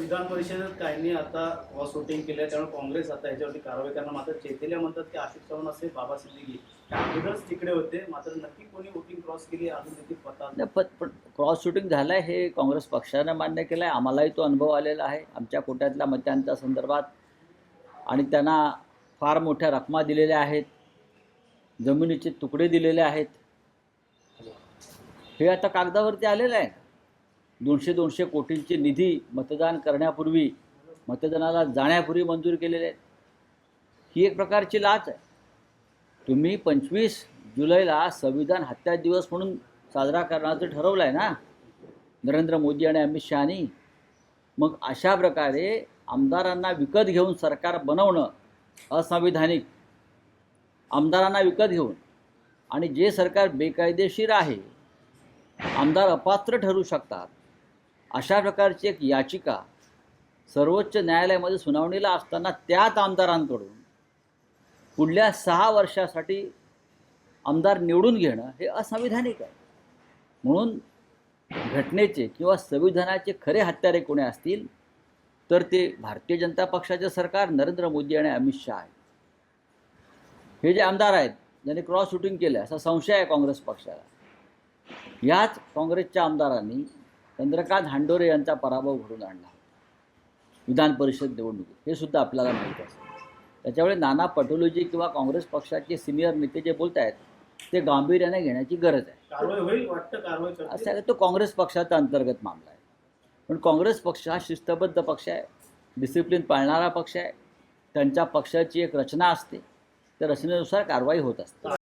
विधान परिषदेत काहींनी आता क्रॉस शूटिंग केलं त्यामुळे काँग्रेस आता याच्यावरती कारवाई करणार. मात्र चेतेल्या म्हणतात की आशिष चव्हाण असे बाबा सिद्दीकी. अगोदरच तिकडे होते मात्र नक्की कोणी वोटिंग क्रॉस केली अजून देखील पता नाही. नाही, पण पण क्रॉस शूटिंग झालं आहे हे काँग्रेस पक्षानं मान्य केलं आहे आम्हालाही तो अनुभव आलेला आहे. आमच्या कोट्यातल्या मतांच्या संदर्भात. आणि त्यांना फार मोठ्या रकमा दिलेल्या आहेत. जमिनीचे तुकडे दिलेले आहेत. हे आता कागदावरती आलेलं आहे. दोनशे दोनशे कोटींचे निधी मतदान करण्यापूर्वी मतदानाला जाण्यापूर्वी मंजूर केलेले आहेत. ही एक प्रकारची लाच आहे. तुम्ही पंचवीस जुलैला संविधान हत्या दिवस म्हणून साजरा करण्याचं ठरवलं आहे ना? नरेंद्र मोदी आणि अमित शहानी. मग अशा प्रकारे आमदारांना विकत घेऊन सरकार बनवणं असंविधानिक. आमदारांना विकत घेऊन. आणि जे सरकार बेकायदेशीर आहे आमदार अपात्र ठरू शकतात. अशा प्रकारची एक याचिका सर्वोच्च न्यायालयामध्ये सुनावणीला असताना त्याच आमदारांकडून पुढल्या सहा वर्षासाठी आमदार निवडून घेणं हे असंविधानिक आहे. म्हणून घटनेचे किंवा संविधानाचे खरे हत्यारे कोणी असतील तर ते भारतीय जनता पक्षाचे सरकार नरेंद्र मोदी आणि अमित शहा आहेत. हे जे आमदार आहेत ज्यांनी क्रॉस शूटिंग केलं असा संशय आहे काँग्रेस पक्षाला. याच काँग्रेसच्या आमदारांनी चंद्रकांत हांडोरे यांचा पराभव घडून आणला विधान परिषद निवडणुकीत. हे सुद्धा आपल्याला माहीत असेल. त्याच्यामुळे नाना पटोलेजी किंवा काँग्रेस पक्षाचे सिनियर नेते जे बोलत आहेत ते गांभीर्याने घेण्याची गरज आहे. असं आहे तो काँग्रेस पक्षाचा अंतर्गत मामला आहे. पण काँग्रेस पक्ष हा शिस्तबद्ध पक्ष आहे. डिसिप्लिन पाळणारा पक्ष आहे. त्यांच्या पक्षाची एक रचना असते. त्या रचनेनुसार कारवाई होत असते.